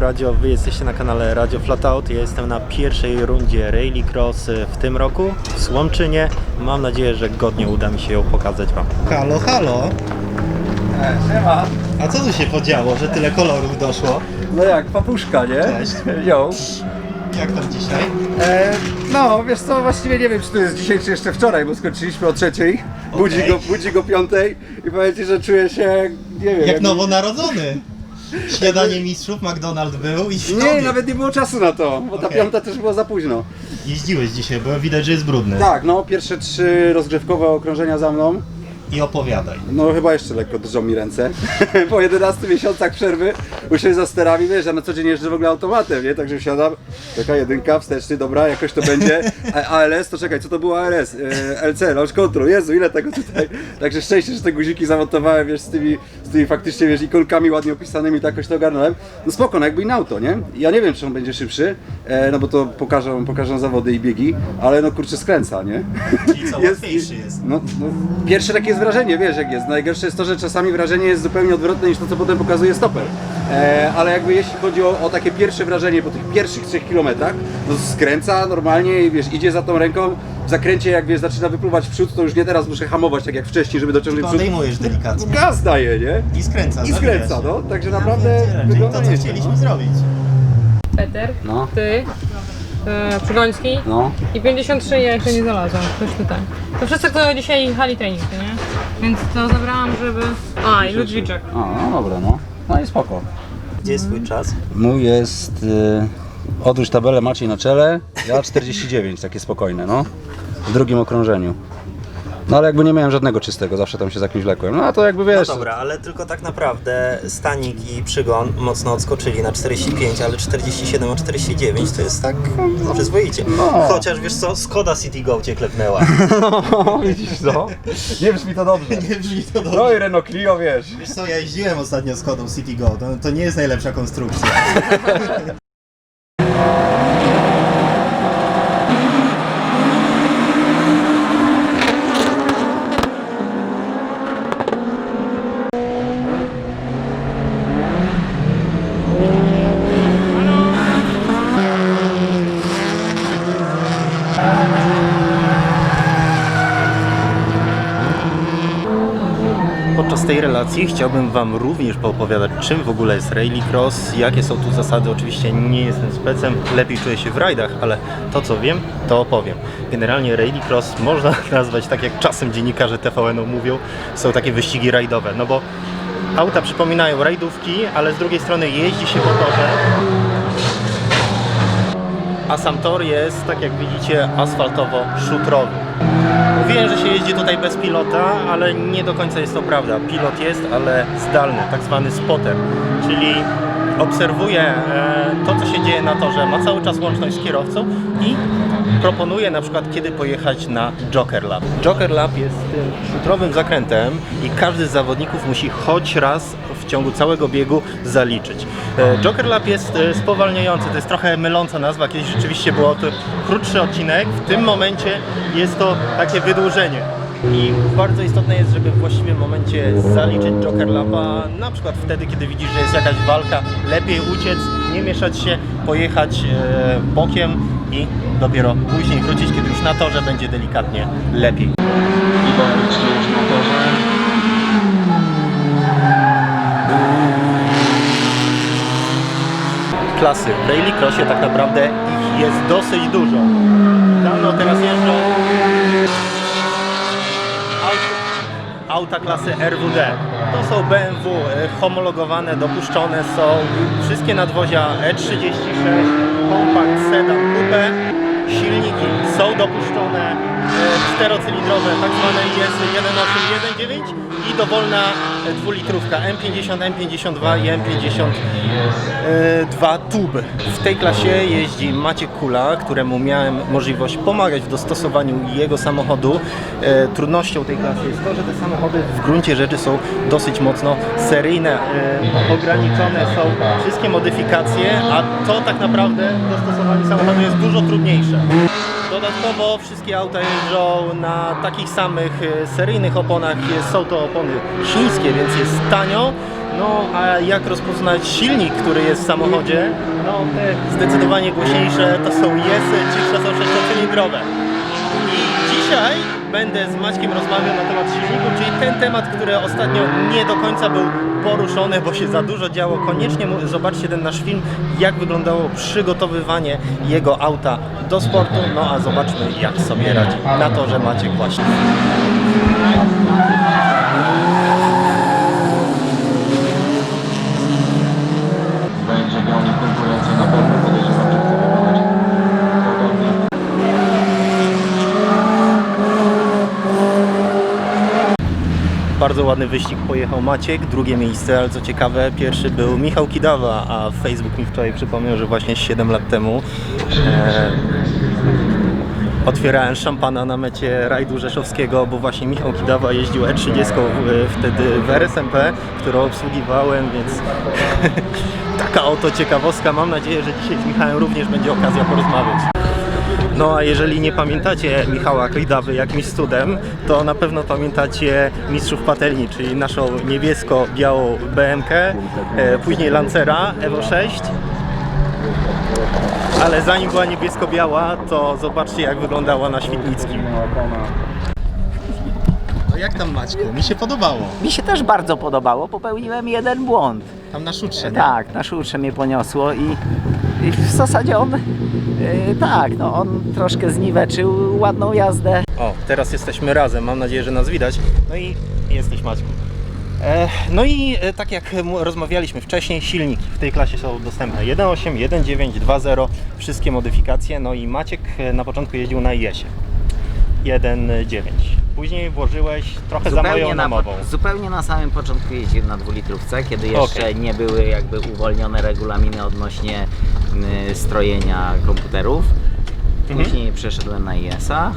Radio, wy jesteście na kanale Radio Flatout. Ja jestem na pierwszej rundzie Rally Cross w tym roku w Słomczynie. Mam nadzieję, że godnie uda mi się ją pokazać Wam. Halo, halo! Siema. A co tu się podziało, że tyle kolorów doszło? No jak, papuszka, nie? Cześć. Yo. Jak tam dzisiaj? E, no, wiesz co, właściwie nie wiem, czy to jest dzisiaj, czy jeszcze wczoraj, bo skończyliśmy o trzeciej. Budzi, Okej. go, budzi go piątej i powiem ci, że czuję się, nie wiem... Jak nowonarodzony! Śniadanie mistrzów, McDonald's był i Nie, nawet nie było czasu na to, bo ta Okej. piąta też była za późno. Jeździłeś dzisiaj, bo widać, że jest brudny. Tak, no, pierwsze trzy rozgrzewkowe okrążenia za mną. I opowiadaj. No chyba jeszcze lekko drżą mi ręce. po 11 miesiącach przerwy usiąść za sterami, wiesz, ja na co dzień jeżdżę w ogóle automatem, nie? Także wsiadam, taka jedynka, wsteczny, dobra, jakoś to będzie. A ALS, to czekaj, co to było ALS? E, LC, launch control, Jezu, ile tego tutaj. Także szczęście, że te guziki zamontowałem, wiesz, z tymi, z tymi faktycznie, wiesz, ikonkami ładnie opisanymi, tak jakoś to ogarnąłem. No spoko, no jakby inne auto, nie? Ja nie wiem, czy on będzie szybszy, e, no bo to pokażą, pokażą zawody i biegi, ale no kurczę skręca, nie? Czyli co, łatwiejszy jest. No, no, pierwsze takie jest wrażenie, wiesz jak jest. Najgorsze jest to, że czasami wrażenie jest zupełnie odwrotne niż to, co potem pokazuje stoper. E, ale jakby jeśli chodzi o, o takie pierwsze wrażenie po tych pierwszych 3 kilometrach, no skręca normalnie i wiesz, idzie za tą ręką, w zakręcie jak wiesz, zaczyna wypluwać w przód, to już nie teraz muszę hamować tak jak wcześniej, żeby dociągnąć przód. Podejmujesz delikatnie. Gaz daje, nie? I skręca, I skręca, no. Także naprawdę Czyli wygląda to, co nieźle, chcieliśmy no. zrobić. Peter, No. ty, e, Przygoński No. i 53 ja jeszcze nie znalazłam, ktoś tutaj. To wszyscy, kto dzisiaj jechali trening, to nie? Więc to zabrałam, żeby... A, i Ludwiczek. A, no dobra, no. No i spoko. Gdzie jest twój czas? Mój jest. Y, odłóż tabelę Maciej na czele. Ja 49, takie spokojne, no. W drugim okrążeniu. No ale jakby nie miałem żadnego czystego, zawsze tam się za kimś lekłem. No a to jakby No wiesz. dobra, ale tylko tak naprawdę Stanik i Przygon mocno odskoczyli na 45, ale 47 a 49 to jest tak no, przyzwoicie. No. Chociaż wiesz co, Skoda City Go cię klepnęła. No, widzisz co? Nie brzmi to dobrze. Nie brzmi to dobrze. No i Renault Clio, wiesz. Wiesz co, ja jeździłem ostatnio z Kodą City Go, to, to nie jest najlepsza konstrukcja. Podczas tej relacji chciałbym Wam również poopowiadać, czym w ogóle jest Rallycross, jakie są tu zasady. Oczywiście nie jestem specem, lepiej czuję się w rajdach, ale to co wiem, to opowiem. Generalnie Rallycross można nazwać tak jak czasem dziennikarze TVN-u mówią, są takie wyścigi rajdowe, no bo auta przypominają rajdówki, ale z drugiej strony jeździ się po torze, a sam tor jest, tak jak widzicie, asfaltowo-szutrowy. Mówiłem, że się jeździ tutaj bez pilota, ale nie do końca jest to prawda. Pilot jest, ale zdalny, tak zwany spotter, czyli obserwuje e, to, co się dzieje na torze, ma cały czas łączność z kierowcą i proponuje na przykład, kiedy pojechać na Joker Lap. Joker Lap jest tym szutrowym zakrętem i każdy z zawodników musi choć raz w ciągu całego biegu zaliczyć. E, Joker Lap jest e, spowalniający, to jest trochę myląca nazwa, kiedyś rzeczywiście było to krótszy odcinek, w tym momencie jest to takie wydłużenie. I bardzo istotne jest, żeby w właściwym momencie zaliczyć Joker Lapa, na przykład wtedy, kiedy widzisz, że jest jakaś walka, lepiej uciec, nie mieszać się, pojechać e, bokiem i dopiero później wrócić, kiedy już na torze będzie delikatnie lepiej. klasy. W Rally Crossie tak naprawdę ich jest dosyć dużo. Dawno teraz jeżdżą aut- auta klasy RWD. To są BMW e, homologowane, dopuszczone są wszystkie nadwozia E36, Compact, Sedan, Coupe. Silniki są dopuszczone, czterocylindrowe, tak zwane jest 1.8, 1.9 i dowolna dwulitrówka M50, M52 i M52 Tube. W tej klasie jeździ Maciek Kula, któremu miałem możliwość pomagać w dostosowaniu jego samochodu. E, Trudnością tej klasy jest to, że te samochody w gruncie rzeczy są dosyć mocno seryjne. E, Ograniczone są wszystkie modyfikacje, a to tak naprawdę dostosowanie samochodu jest dużo trudniejsze. Dodatkowo wszystkie auta jeżdżą na takich samych e, seryjnych oponach. Są to opony chińskie, więc jest tanio. No a jak rozpoznać silnik, który jest w samochodzie? No te zdecydowanie głośniejsze to są jesy, cichsze są sześciocylindrowe. I dzisiaj będę z Maćkiem rozmawiał na temat silniku, czyli ten temat, który ostatnio nie do końca był poruszony, bo się za dużo działo. Koniecznie zobaczcie ten nasz film, jak wyglądało przygotowywanie jego auta do sportu. No a zobaczmy, jak sobie radzi na torze Maciek właśnie. będzie miał konkurencję na pewno podejrzewam, że chce wykonać podobnie. Bardzo ładny wyścig pojechał Maciek, drugie miejsce, ale co ciekawe, pierwszy był Michał Kidawa, a Facebook mi wczoraj przypomniał, że właśnie 7 lat temu e, otwierałem szampana na mecie rajdu rzeszowskiego, bo właśnie Michał Kidawa jeździł E30 w, wtedy w RSMP, którą obsługiwałem, więc taka oto ciekawostka. Mam nadzieję, że dzisiaj z Michałem również będzie okazja porozmawiać. No a jeżeli nie pamiętacie Michała Klidawy jakimś cudem, to na pewno pamiętacie Mistrzów Patelni, czyli naszą niebiesko-białą BMK, e, później Lancera Evo 6. Ale zanim była niebiesko-biała, to zobaczcie jak wyglądała na Świdnickim. No jak tam Maćku? Mi się podobało. Mi się też bardzo podobało, popełniłem jeden błąd. Tam na szutrze, Tak, na szutrze mnie poniosło i, i w zasadzie on, yy, tak, no on troszkę zniweczył ładną jazdę. O, teraz jesteśmy razem, mam nadzieję, że nas widać. No i jesteś Maćku. E, no i e, tak jak rozmawialiśmy wcześniej, silniki w tej klasie są dostępne 1.8, 1.9, 2.0, wszystkie modyfikacje. No i Maciek e, na początku jeździł na IS-ie 1.9. Później włożyłeś trochę za moją na, namową. zupełnie na samym początku jeździłem na dwulitrówce, kiedy jeszcze Okej. nie były jakby uwolnione regulaminy odnośnie y, strojenia komputerów. Mhm. Później przeszedłem na IS-a.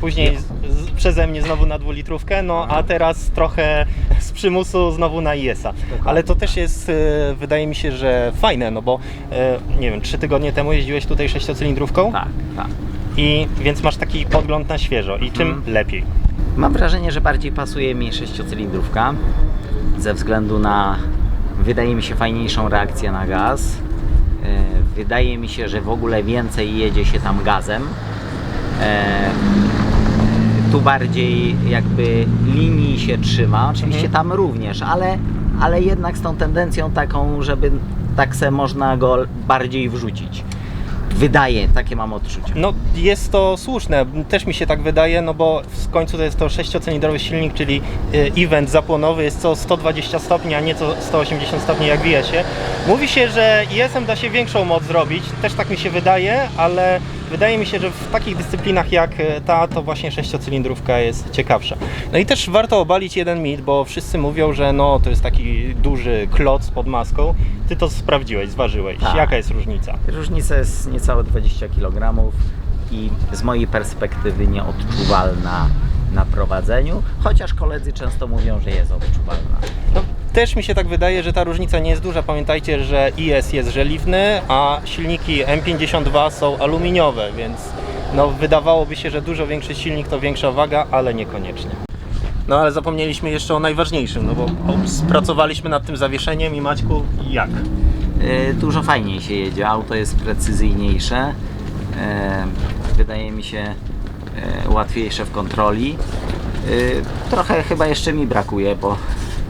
Później z, z, przeze mnie znowu na dwulitrówkę, no a teraz trochę z przymusu znowu na IS-a. Ale to też jest, e, wydaje mi się, że fajne, no bo e, nie wiem, trzy tygodnie temu jeździłeś tutaj sześciocylindrówką Tak, tak. I więc masz taki podgląd na świeżo i czym Mhm. lepiej. Mam wrażenie, że bardziej pasuje mi sześciocylindrówka ze względu na, wydaje mi się, fajniejszą reakcję na gaz. E, Wydaje mi się, że w ogóle więcej jedzie się tam gazem. E, Tu bardziej jakby linii się trzyma, oczywiście Mhm. tam również, ale, ale jednak z tą tendencją taką, żeby tak se można go bardziej wrzucić. Wydaje, takie mam odczucie. No jest to słuszne, też mi się tak wydaje, no bo w końcu to jest to sześciocylindrowy silnik, czyli e, event zapłonowy jest co 120 stopni, a nie co 180 stopni jak wije się. Mówi się, że ISM da się większą moc zrobić, też tak mi się wydaje, ale wydaje mi się, że w takich dyscyplinach jak e, ta, to właśnie sześciocylindrówka jest ciekawsza. No i też warto obalić jeden mit, bo wszyscy mówią, że no to jest taki duży kloc pod maską. Ty to sprawdziłeś, zważyłeś. Tak. Jaka jest różnica? Różnica jest niecałe 20 kg i z mojej perspektywy nieodczuwalna na prowadzeniu, chociaż koledzy często mówią, że jest odczuwalna. No, też mi się tak wydaje, że ta różnica nie jest duża. Pamiętajcie, że IS jest żeliwny, a silniki M52 są aluminiowe, więc no, wydawałoby się, że dużo większy silnik to większa waga, ale niekoniecznie. No ale zapomnieliśmy jeszcze o najważniejszym, no bo pracowaliśmy nad tym zawieszeniem i Maćku, jak? Yy, Dużo fajniej się jedzie, auto jest precyzyjniejsze, yy, wydaje mi się yy, łatwiejsze w kontroli. Trochę chyba jeszcze mi brakuje, bo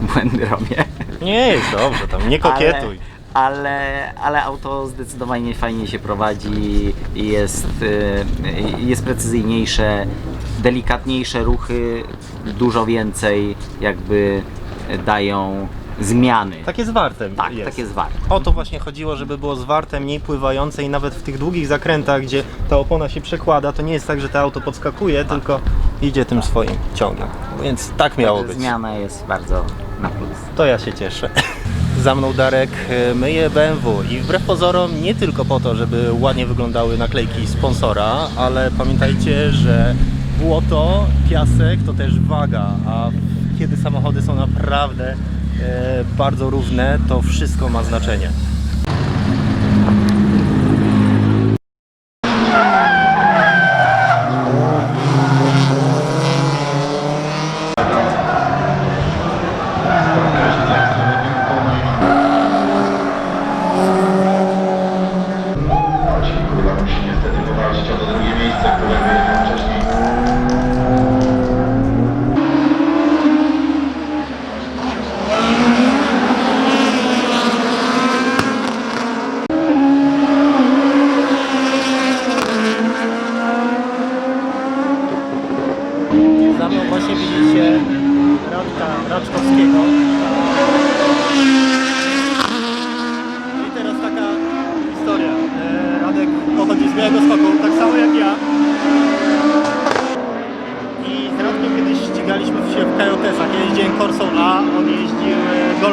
błędy robię. Nie jest dobrze, tam nie kokietuj. Ale, ale, ale auto zdecydowanie fajnie się prowadzi jest, y, jest precyzyjniejsze, delikatniejsze ruchy, dużo więcej jakby dają zmiany. Takie zwarte Tak, jest. takie zwarte. O to właśnie chodziło, żeby było zwarte, mniej pływające i nawet w tych długich zakrętach, gdzie ta opona się przekłada, to nie jest tak, że to auto podskakuje, tylko idzie tym swoim ciągiem. Więc tak miało Także być. Zmiana jest bardzo na plus. To ja się cieszę. Za mną Darek e, myje BMW i wbrew pozorom nie tylko po to, żeby ładnie wyglądały naklejki sponsora, ale pamiętajcie, że błoto, piasek to też waga, a kiedy samochody są naprawdę e, bardzo równe, to wszystko ma znaczenie.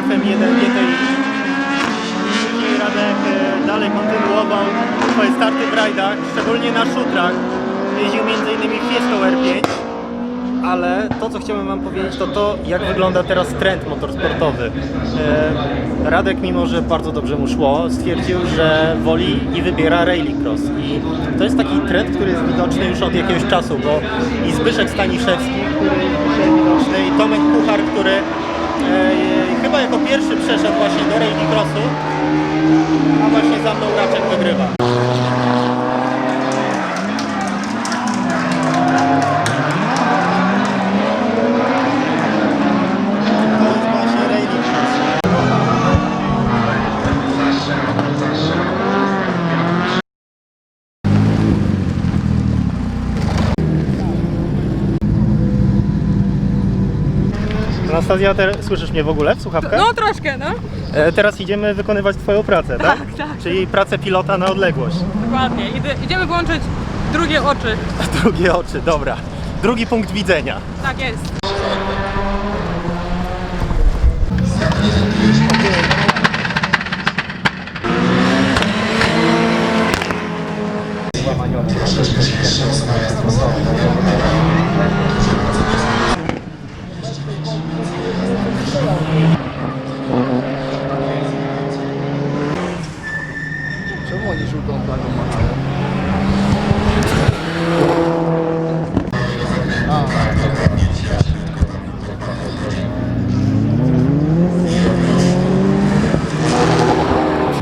FM1 GTI. Radek e, dalej kontynuował swoje starty w rajdach, szczególnie na szutrach. Jeździł m.in. Fiestą R5, ale to, co chciałbym Wam powiedzieć, to to, jak wygląda teraz trend motorsportowy. E, Radek, mimo że bardzo dobrze mu szło, stwierdził, że woli i wybiera rallycross. I to jest taki trend, który jest widoczny już od jakiegoś czasu, bo i Zbyszek Staniszewski, który jest widoczny, i Tomek Puchar, który chyba jako pierwszy przeszedł właśnie do rallycrossu, a właśnie za mną Raczek wygrywa. Anastazja, te, słyszysz mnie w ogóle w słuchawkach? No troszkę, no. E, teraz idziemy wykonywać Twoją pracę, tak? Tak, tak. Czyli pracę pilota na odległość. Dokładnie. Idę, idziemy włączyć drugie oczy. Drugie oczy, dobra. Drugi punkt widzenia. Tak jest.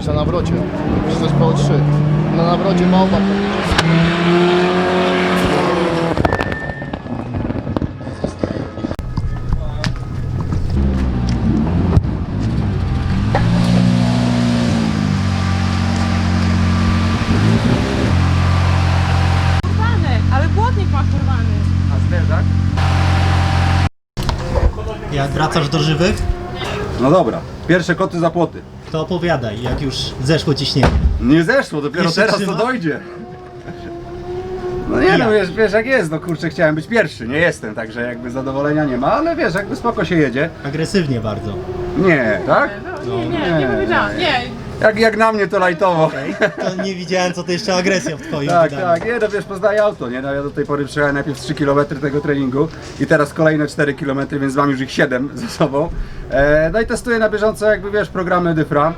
Na nawrocie. Czy coś po trzy. Ma oba. Kurwany, ale błotnik ma kurwany. Jak wracasz do żywych, No dobra, pierwsze koty za płoty. to opowiadaj, jak już zeszło ciśnienie. Nie zeszło, dopiero Jeszcze teraz trzyma? to dojdzie. No nie no, wiesz, wiesz jak jest, no kurczę, chciałem być pierwszy, nie jestem, także jakby zadowolenia nie ma, ale wiesz, jakby spoko się jedzie. Agresywnie bardzo. Nie, tak? Nie, nie, nie powiedziałam. Nie, Jak, jak na mnie to lajtowo. To nie widziałem, co to jeszcze agresja w twoim Tak, wydaniu. tak, nie no wiesz, poznaję auto, nie? No ja do tej pory przejechałem najpierw 3 km tego treningu i teraz kolejne 4 km, więc mam już ich 7 ze sobą. E, no i testuję na bieżąco jakby wiesz, programy Dyfra.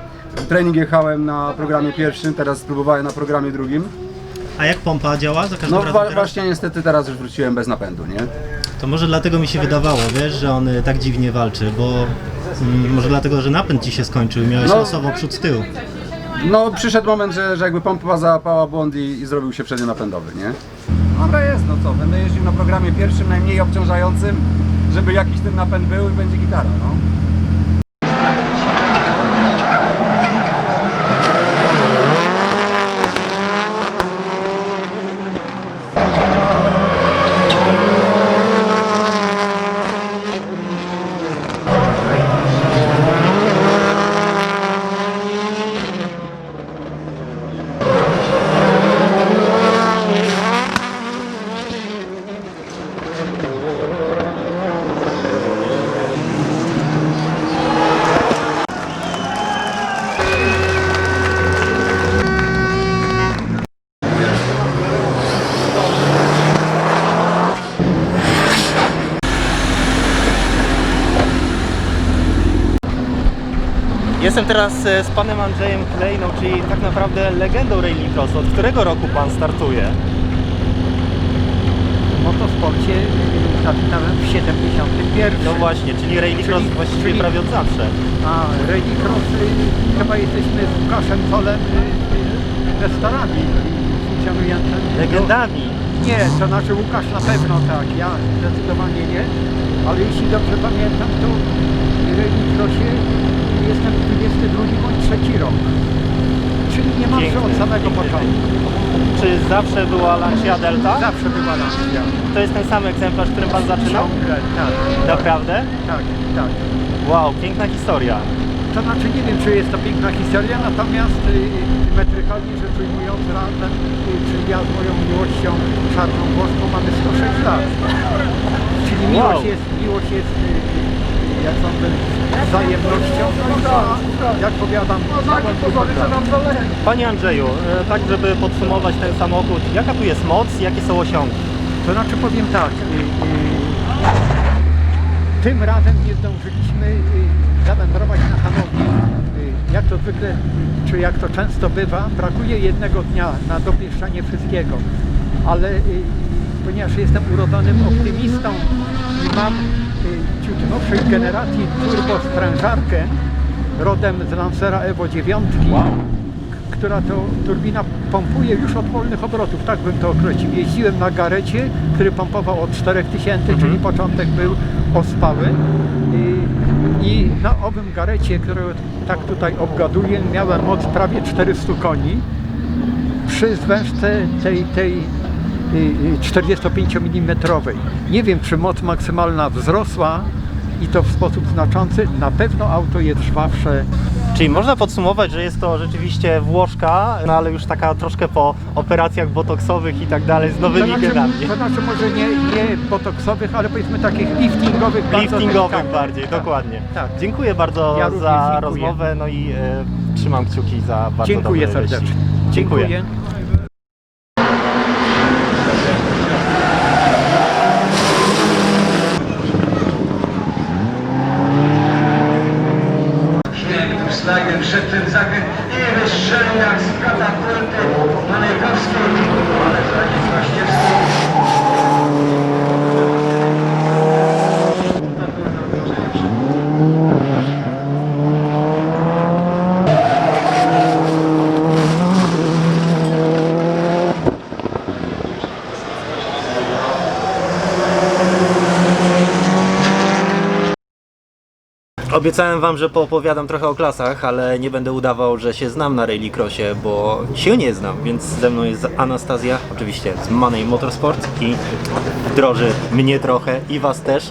Trening jechałem na programie pierwszym, teraz spróbowałem na programie drugim. A jak pompa działa za każdym No razem wa- teraz? właśnie niestety teraz już wróciłem bez napędu, nie? To może dlatego mi się wydawało, wiesz, że on y, tak dziwnie walczy, bo mm, może dlatego, że napęd ci się skończył i miałeś No. losowo przód z tyłu. No przyszedł moment, że, że jakby pompa załapała błąd i, i zrobił się przednionapędowy, nie? Dobra jest, no co, będę jeździł na programie pierwszym, najmniej obciążającym, żeby jakiś ten napęd był i będzie gitara, no. Jestem teraz e, z panem Andrzejem Klejną, czyli tak naprawdę legendą rallycrossu. Od którego roku pan startuje? W motosporcie zaczynałem w 71. No właśnie, czyli rallycross Czyli- właściwie czyli- prawie od zawsze. A Rallycross y, chyba jesteśmy z Łukaszem Colem y, y, funkcjonującymi. Legendami. Nie, to znaczy Łukasz na pewno tak, ja zdecydowanie nie. Ale jeśli dobrze pamiętam, to w Jestem 22 bądź 3 rok. Czyli niemalże Piękny, od samego początku. Czy zawsze była Lancia Delta? Zawsze była Lancia. To jest ten sam egzemplarz, którym pan zaczynał? Ciągle, tak, Naprawdę? tak, tak. Wow, piękna historia. to znaczy nie wiem, czy jest to piękna historia, natomiast y, metrykalnie rzecz ujmując razem, y, czyli ja z moją miłością czarną włoską mamy 106 lat. Czyli miłość Wow. jest, miłość jest, y, y, jak sądzę, wzajemnością, no jak powiadam, Panie Andrzeju, e, tak żeby podsumować ten samochód, jaka tu jest moc, jakie są osiągi? To znaczy powiem tak, y, y, tym razem nie zdążyliśmy y, zawędrować na Hanowie. Y, jak to zwykle, czy jak to często bywa, brakuje jednego dnia na dopieszczanie wszystkiego. Ale y, ponieważ jestem urodzonym optymistą i mam ciut nowszej generacji turbo sprężarkę rodem z Lancera Evo 9, która to turbina pompuje już od wolnych obrotów, tak bym to określił. Jeździłem na garecie, który pompował od 4000, czyli początek był ospały. I, I na owym garecie, który tak tutaj obgaduję, miałem moc prawie 400 koni. Przy zwężce tej, tej 45 mm. Nie wiem, czy moc maksymalna wzrosła i to w sposób znaczący. Na pewno auto jest żwawsze Czyli można podsumować, że jest to rzeczywiście Włoszka, no ale już taka troszkę po operacjach botoksowych i tak dalej, z nowymi to znaczy, to znaczy może nie, nie botoksowych, ale powiedzmy takich liftingowych. Liftingowych bardziej, Tak, dokładnie. Tak. Dziękuję bardzo Ja za dziękuję. rozmowę, no i e, trzymam kciuki za bardzo Dziękuję serdecznie. Dziękuję. Szlagiem przed tym zakręt i wystrzelił jak z katapulty Manejkowskiej, ale zradził Kwaśniewski. Obiecałem wam, że poopowiadam trochę o klasach, ale nie będę udawał, że się znam na rallycrossie, bo się nie znam, więc ze mną jest Anastazja, oczywiście z Money Motorsport i wdroży mnie trochę i was też.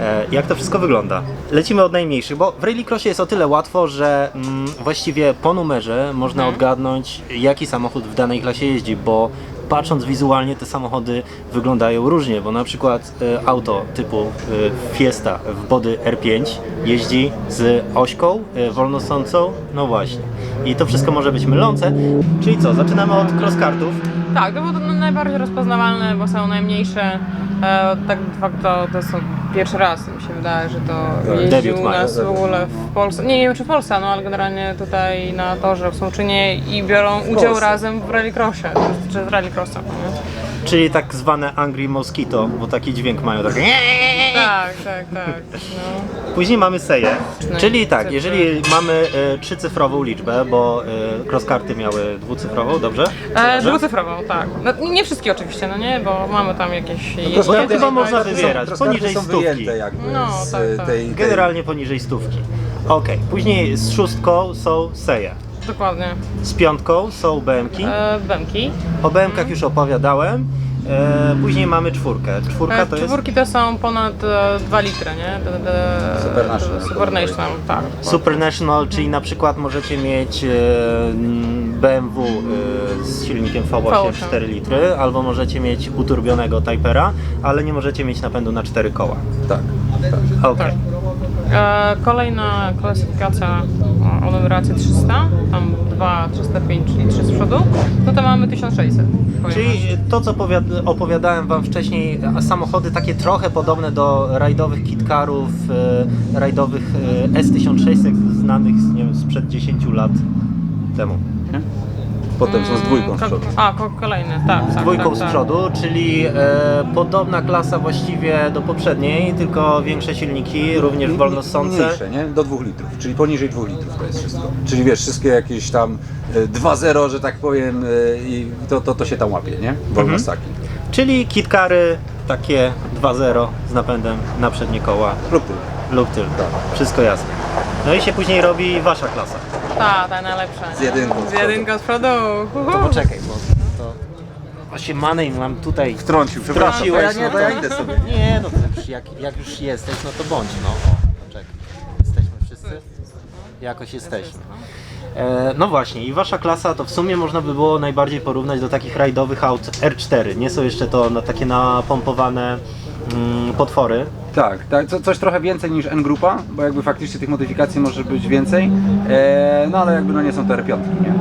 E, Jak to wszystko wygląda? Lecimy od najmniejszych, bo w rallycrossie jest o tyle łatwo, że mm, właściwie po numerze można odgadnąć, jaki samochód w danej klasie jeździ, bo patrząc wizualnie te samochody wyglądają różnie, bo na przykład e, auto typu e, Fiesta w body R5 jeździ z ośką e, wolnosącą, no właśnie. I to wszystko może być mylące. Czyli co, zaczynamy od crosskartów. Tak, to to najbardziej rozpoznawalne, bo są najmniejsze. Tak de facto to są pierwszy raz mi się wydaje, że to jeździł Debiut u nas w ogóle w Polsce. Nie, nie wiem czy w Polsce, no ale generalnie tutaj na torze w Sączynie i biorą udział razem w rallycrossie, czy- czy z rallycrossem. nie? Czyli tak zwane Angry Mosquito, bo taki dźwięk mają. Tak. Tak, tak, tak. No. Później mamy Seję, No czyli tak, jeżeli mamy e, trzycyfrową liczbę, bo e, crosskarty miały dwucyfrową, dobrze? E, Dobrze? dwucyfrową, tak. No, nie- wszystkie oczywiście, no nie, bo mamy tam jakieś... Bo to jedynki, chyba można wybierać, Troszkę poniżej są stówki. wyjęte jakby No, z tak, tak. tej, tej... Generalnie poniżej stówki. Okej, później z szóstką są Seje. Dokładnie. Z piątką są BMki. E, Bemki. O BMkach już opowiadałem. E, później mamy czwórkę. Czwórka E, to jest Czwórki to są ponad e, 2 litry, nie? De, de, Supernational. Supernational, tak. Supernational, czyli na przykład możecie mieć e, BMW e, z silnikiem V8 V8. 4 litry, albo możecie mieć uturbionego Typera, ale nie możecie mieć napędu na 4 koła. Tak. Okej. E, kolejna klasyfikacja numeracji 300, tam 2, 305, czyli 3 z przodu, no to mamy 1600. pojemność. Czyli to, co powiad- opowiadałem Wam wcześniej, samochody takie trochę podobne do rajdowych kitkarów, e, rajdowych e, S1600 znanych z, nie wiem, sprzed 10 lat temu. Potem są z dwójką z Ko- przodu. A, ko- kolejny, tak. tak dwójką tak, z tak. przodu, czyli e, podobna klasa właściwie do poprzedniej, tylko większe silniki, również wolnosące. Mniejsze, nie? Do 2 litrów, czyli poniżej 2 litrów to jest wszystko. Czyli wiesz, wszystkie jakieś tam e, 2-0, że tak powiem, e, i to, to, to się tam łapie, nie? Wolne ssaki. Czyli kitkary takie 2.0 z napędem na przednie koła Lub ty. lub tylko. Wszystko jasne. No i się później robi wasza klasa. Ta, ta najlepsza. Z jedynką z jedynką z przodu. To poczekaj, bo to... Właśnie Manej mam tutaj... Wtrącił, przepraszam. To ja, nie, no to ja idę sobie. Nie, no to już jak, jak już jesteś, no to bądź, no. O, czekaj. Jesteśmy wszyscy. jakoś jesteśmy. E, no właśnie, i wasza klasa to w sumie można by było najbardziej porównać do takich rajdowych aut R4. Nie są jeszcze to na takie napompowane mm, potwory. Tak, tak co, coś trochę więcej niż N-grupa, bo jakby faktycznie tych modyfikacji może być więcej, e, no ale jakby no nie są to R5, nie?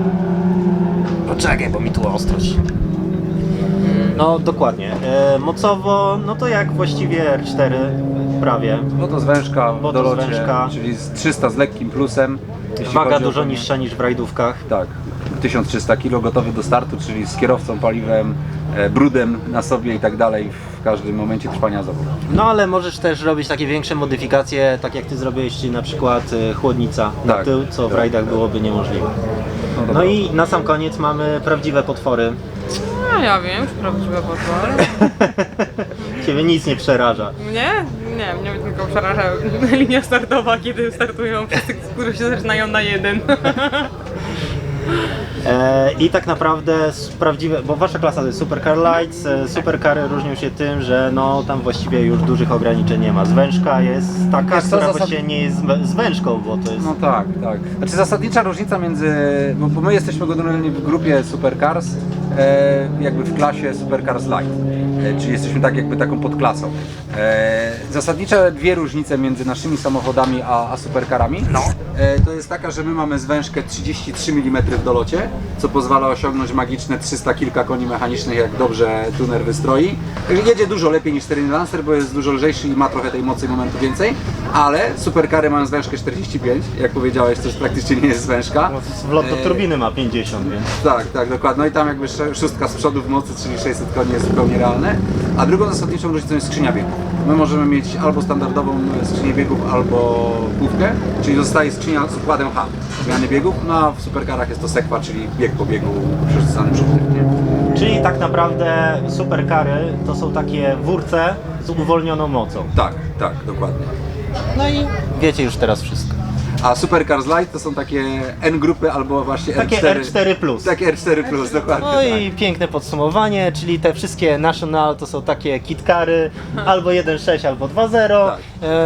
Poczekaj, bo mi tu ostrość. No dokładnie. E, mocowo, no to jak właściwie R4 prawie. Bo to zwężka w Bo to dolocie, czyli z 300 z lekkim plusem. jeśli Waga chodzi o dużo to, nie- niższa niż w rajdówkach. Tak, 1300 kg gotowy do startu, czyli z kierowcą, paliwem, e, brudem na sobie i tak dalej w każdym momencie trwania zawodu. No ale możesz też robić takie większe modyfikacje, tak jak ty zrobiłeś, czyli na przykład e, chłodnica na Tak, tył, co w tak, rajdach tak. byłoby niemożliwe. No, No i na sam koniec mamy prawdziwe potwory. No ja wiem, prawdziwe potwory. Ciebie nic nie przeraża. Nie? Nie, mnie tylko przeraża linia startowa, kiedy startują wszyscy, którzy się zaczynają na jeden. E, I tak naprawdę prawdziwe, bo wasza klasa to jest Supercar Lights, e, Supercary różnią się tym, że no tam właściwie już dużych ograniczeń nie ma. Zwężka jest taka, Wiesz co, która zasad- właściwie nie jest zwę- zwężką, bo to jest... No tak, tak. Znaczy zasadnicza różnica między, bo, bo my jesteśmy generalnie w grupie Supercars, jakby w klasie Supercars Light, e, czyli jesteśmy tak jakby taką podklasą. E, zasadnicze dwie różnice między naszymi samochodami a, a Supercarami no. e, to jest taka, że my mamy zwężkę 33 mm w dolocie, co pozwala osiągnąć magiczne 300 kilka koni mechanicznych, jak dobrze tuner wystroi. Jedzie dużo lepiej niż Terrain Lancer, bo jest dużo lżejszy i ma trochę tej mocy i momentu więcej, ale superkary mają zwężkę 45, jak powiedziałeś, to już praktycznie nie jest zwężka. No, Wlot do E, turbiny ma 50, więc... tak, tak, dokładnie. No i tam jakby szóstka z przodu w mocy, czyli 600 koni jest zupełnie realne. A drugą zasadniczą różnicą jest skrzynia biegów. My możemy mieć albo standardową skrzynię biegów, albo główkę, czyli zostaje skrzynia z układem H, zmiany biegów, no a w superkarach jest to sekwa, czyli bieg po biegu przerzucany przód, nie? Czyli tak naprawdę superkary to są takie wórce z uwolnioną mocą. Tak, tak, dokładnie. No i wiecie już teraz wszystko. A Supercars Light to są takie N grupy albo właśnie Takie R4. R4+. plus. Takie R4 plus, dokładnie. No tak. i piękne podsumowanie, czyli te wszystkie National to są takie kitkary, albo 1.6, albo 2.0. Tak.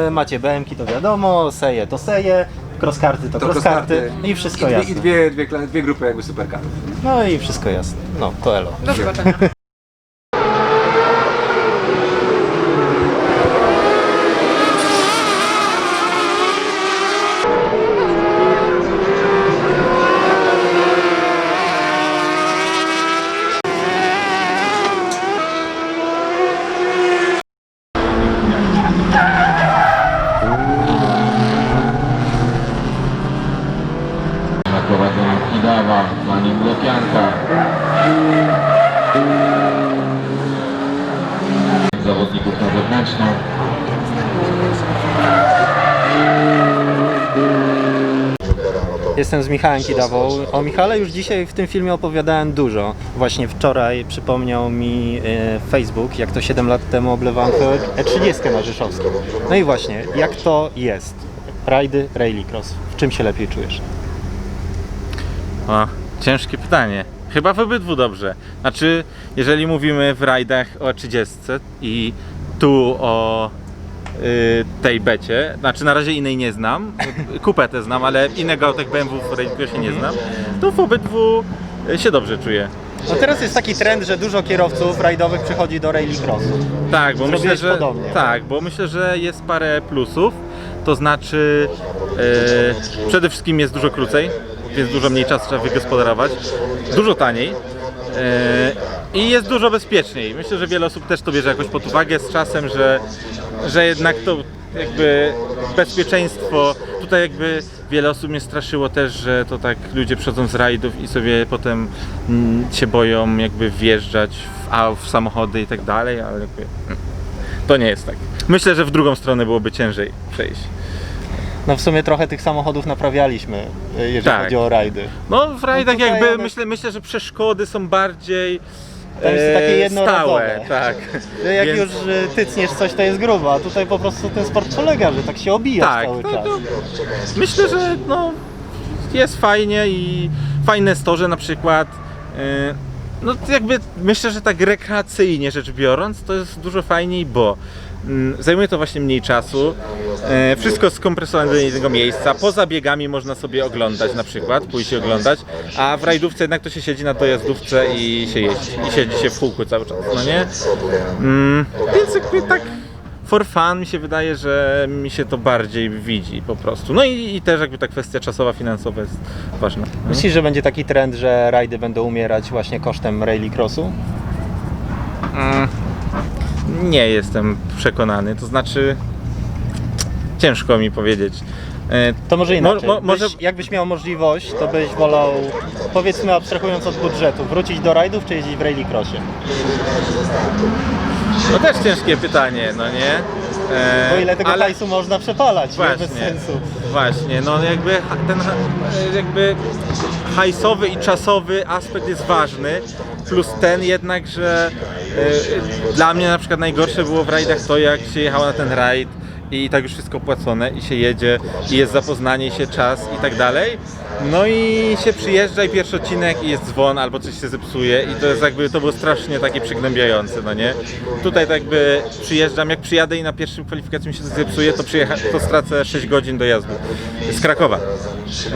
E, macie BMki to wiadomo, seje to seje, crosskarty to, To crosskarty i wszystko I dwie, jasne. I dwie, dwie, kla- dwie grupy jakby supercarów. No i wszystko jasne. No, to elo. Do zobaczenia. Na prowadzeniu Kidawa, za nim Lopianka. Zawodników na wewnętrzną. Jestem z Michałem Kidawą. O Michale już dzisiaj w tym filmie opowiadałem dużo. Właśnie wczoraj przypomniał mi e, Facebook, jak to 7 lat temu oblewałem E30 na Rzeszowskim. No i właśnie, jak to jest? Rajdy, rallycross. W czym się lepiej czujesz? O, ciężkie pytanie. Chyba w obydwu dobrze. Znaczy, jeżeli mówimy w rajdach o 30 i tu o y, tej becie, znaczy na razie innej nie znam, kupetę znam, ale innego autek BMW w rallycrossie nie znam, to w obydwu y, się dobrze czuję. No teraz jest taki trend, że dużo kierowców rajdowych przychodzi do rallycrossu. Tak, bo Zrobiłeś myślę, że podobnie. tak, bo myślę, że jest parę plusów. To znaczy e, przede wszystkim jest dużo krócej, więc dużo mniej czasu trzeba wygospodarować. Dużo taniej. e, I jest dużo bezpieczniej. Myślę, że wiele osób też to bierze jakoś pod uwagę z czasem, że, że jednak to jakby bezpieczeństwo. Tutaj jakby wiele osób mnie straszyło też, że to tak ludzie przychodzą z rajdów i sobie potem mm, się boją jakby wjeżdżać w, w samochody i tak dalej, ale jakby mm, to nie jest tak. Myślę, że w drugą stronę byłoby ciężej przejść. No w sumie trochę tych samochodów naprawialiśmy, e, jeżeli Tak. chodzi o rajdy. No w rajdach tutaj jakby one- myślę, myślę, że przeszkody są bardziej Tam jest e, takie jednorazowe. stałe, tak. Jak Więc- już e, tycniesz coś, to jest grubo, a tutaj po prostu ten sport polega, że tak się obija Tak, cały no czas. to- Myślę, że no, jest fajnie i fajne jest to, że na przykład e, no to jakby myślę, że tak rekreacyjnie rzecz biorąc, to jest dużo fajniej, bo Zajmuje to właśnie mniej czasu. E, Wszystko skompresowane do jednego miejsca. Poza biegami można sobie oglądać na przykład, pójść i oglądać, a w rajdówce jednak to się siedzi na dojazdówce i się jeździ. I siedzi się w kółku cały czas, no nie? Mm, Więc jakby tak for fun mi się wydaje, że mi się to bardziej widzi po prostu. No i, i też jakby ta kwestia czasowa, finansowa jest ważna. Myślisz, że będzie taki trend, że rajdy będą umierać właśnie kosztem rallycrossu? Mm, Nie jestem przekonany, to znaczy ciężko mi powiedzieć. E, To może inaczej. Mo- mo- może- Byś, jakbyś miał możliwość, to byś wolał, powiedzmy abstrahując od budżetu, wrócić do rajdów czy jeździć w rallycrossie? No też ciężkie pytanie, no nie? E, Bo ile tego ale- hajsu można przepalać, nie? Właśnie, bez sensu. właśnie, no jakby ha- ten jakby hajsowy i czasowy aspekt jest ważny, plus ten jednak, że e, dla mnie na przykład najgorsze było w rajdach to, jak się jechało na ten rajd i tak już wszystko płacone i się jedzie i jest zapoznanie się, czas i tak dalej. No i się przyjeżdża i pierwszy odcinek i jest dzwon albo coś się zepsuje i to jest jakby, to było strasznie takie przygnębiające, no nie? Tutaj tak jakby przyjeżdżam, jak przyjadę i na pierwszym kwalifikacji mi się coś zepsuje, to, przyjecha- to stracę 6 godzin dojazdu z Krakowa,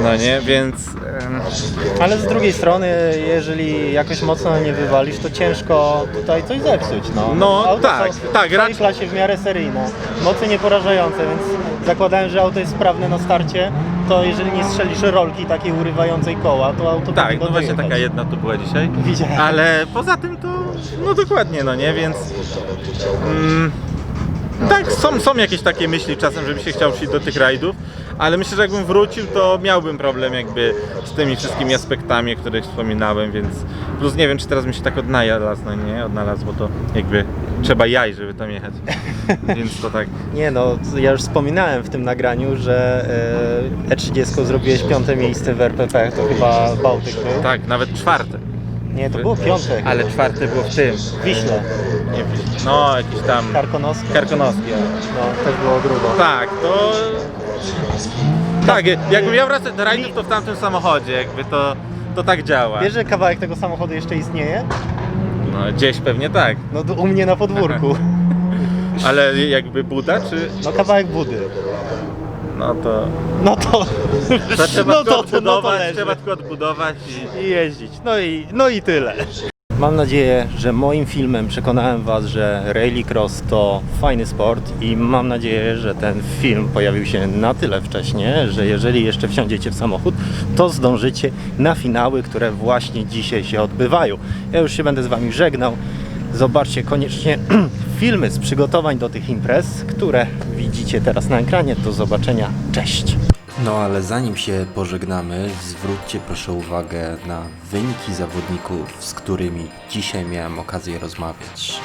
no nie? Więc... em, Ale z drugiej strony, jeżeli jakoś mocno nie wywalisz, to ciężko tutaj coś zepsuć. No, No, Auto tak, są tak, W tej raczej- klasie w miarę seryjne. Mocy nieporażające, więc zakładałem, że auto jest sprawne na starcie, to jeżeli nie strzelisz rolki takiej urywającej koła, to auto Tak, no właśnie taka jedna tu była dzisiaj. Widziałem. Ale poza tym to, no dokładnie, no nie, więc... Mm, tak, są, są jakieś takie myśli czasem, żebym się chciał przyjść do tych rajdów, ale myślę, że jakbym wrócił, to miałbym problem jakby z tymi wszystkimi aspektami, o których wspominałem, więc plus nie wiem, czy teraz mi się tak odnalazł, no nie, odnalazł, bo to jakby trzeba jaj, żeby tam jechać, więc to tak... Nie no, ja już wspominałem w tym nagraniu, że e, E30 zrobiłeś piąte miejsce w RPP, to chyba Bałtyk był. Tak, nawet czwarte. Nie, to było piąte. Ale czwarte było w tym. Wiśle. Nie, w- no jakiś tam... Karkonoski. Karkonoski. No, też było grubo. Tak, to... Tak, jakbym miał wracać do rajdów, to w tamtym samochodzie, jakby to, to tak działa. Wiesz, że kawałek tego samochodu jeszcze istnieje? No gdzieś pewnie tak, No to u mnie na podwórku. ale jakby Buda, czy... No kawałek budy. No to... No to... to trzeba no tylko to, to, no to odbudować, leży. trzeba tylko odbudować i... I jeździć. No i, no i tyle. Mam nadzieję, że moim filmem przekonałem Was, że rallycross to fajny sport i mam nadzieję, że ten film pojawił się na tyle wcześnie, że jeżeli jeszcze wsiądziecie w samochód, to zdążycie na finały, które właśnie dzisiaj się odbywają. Ja już się będę z Wami żegnał. Zobaczcie koniecznie filmy z przygotowań do tych imprez, które widzicie teraz na ekranie. Do zobaczenia. Cześć! No ale zanim się pożegnamy, zwróćcie proszę uwagę na wyniki zawodników, z którymi dzisiaj miałem okazję rozmawiać.